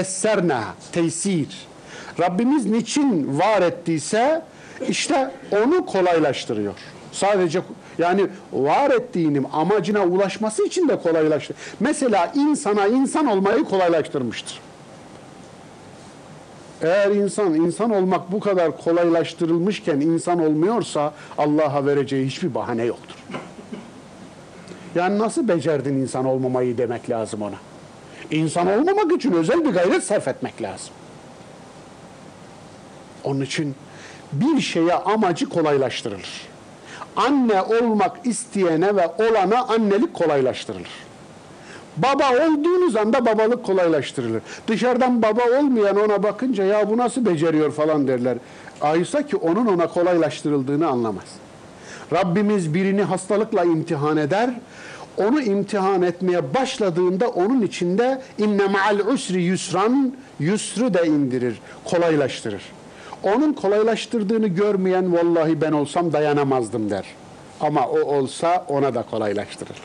esserna tesir. Rabbimiz niçin var ettiyse işte onu kolaylaştırıyor. Sadece yani var ettiğinin amacına ulaşması için de kolaylaştır. Mesela insana insan olmayı kolaylaştırmıştır. Eğer insan insan olmak bu kadar kolaylaştırılmışken insan olmuyorsa Allah'a vereceği hiçbir bahane yoktur. Yani nasıl becerdin insan olmamayı demek lazım ona. İnsan olmamak için özel bir gayret sarf etmek lazım. Onun için bir şeye amacı kolaylaştırılır. Anne olmak isteyene ve olana annelik kolaylaştırılır. Baba olduğunuz anda babalık kolaylaştırılır. Dışarıdan baba olmayan ona bakınca ya bu nasıl beceriyor falan derler. Aysa ki onun ona kolaylaştırıldığını anlamaz. Rabbimiz birini hastalıkla imtihan eder. Onu imtihan etmeye başladığında onun içinde inne ma'al usri yusran yusru da indirir, kolaylaştırır. Onun kolaylaştırdığını görmeyen vallahi ben olsam dayanamazdım der. Ama o olsa ona da kolaylaştırır.